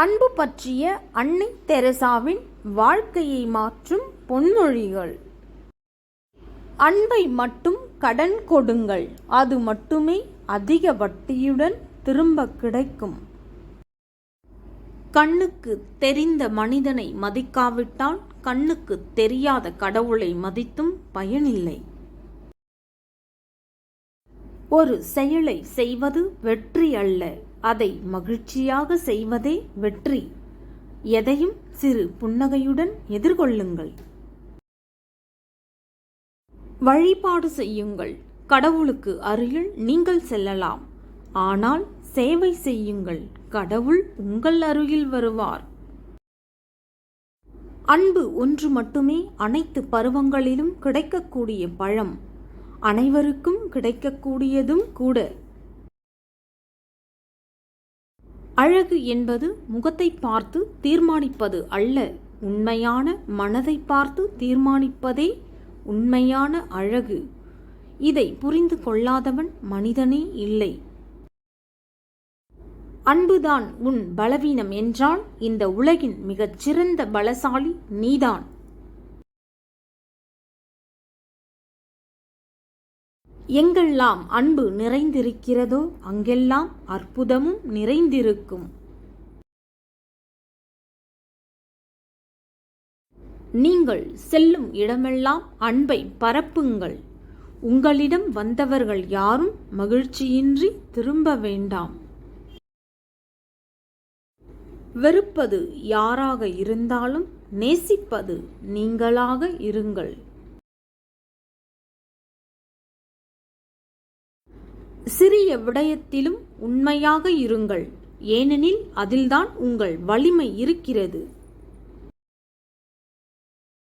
அன்பு பற்றிய அன்னை தெரசாவின் வாழ்க்கையை மாற்றும் பொன்மொழிகள் அன்பை மட்டும் கடன் கொடுங்கள். அது மட்டுமே அதிக வட்டியுடன் திரும்ப கிடைக்கும். கண்ணுக்கு தெரிந்த மனிதனை மதிக்காவிட்டால் கண்ணுக்கு தெரியாத கடவுளை மதித்தும் பயனில்லை. ஒரு செயலை செய்வது வெற்றி அல்ல. அதை மகிழ்ச்சியாக செய்வதே வெற்றி. எதையும் சிறு புன்னகையுடன் எதிர்கொள்ளுங்கள். வழிபாடு செய்யுங்கள். கடவுளுக்கு அருகில் நீங்கள் செல்லலாம். ஆனால் சேவை செய்யுங்கள். கடவுள் உங்கள் அருகில் வருவார். அன்பு ஒன்று மட்டுமே அனைத்து பருவங்களிலும் கிடைக்கக்கூடிய பழம். அனைவருக்கும் கிடைக்கக்கூடியதும் கூட. அழகு என்பது முகத்தை பார்த்து தீர்மானிப்பது அல்ல. உண்மையான மனதை பார்த்து தீர்மானிப்பதே உண்மையான அழகு. இதை புரிந்து கொள்ளாதவன் மனிதனே இல்லை. அன்புதான் உன் பலவீனம் என்றால் இந்த உலகின் மிகச் சிறந்த பலசாலி நீதான். எங்கெல்லாம் அன்பு நிறைந்திருக்கிறதோ அங்கெல்லாம் அற்புதமும் நிறைந்திருக்கும். நீங்கள் செல்லும் இடமெல்லாம் அன்பை பரப்புங்கள். உங்களிடம் வந்தவர்கள் யாரும் மகிழ்ச்சியின்றி திரும்ப வேண்டாம். வெறுப்பது யாராக இருந்தாலும் நேசிப்பது நீங்களாக இருங்கள். சிறிய விடயத்திலும் உண்மையாக இருங்கள். ஏனெனில் அதில்தான் உங்கள் வலிமை இருக்கிறது.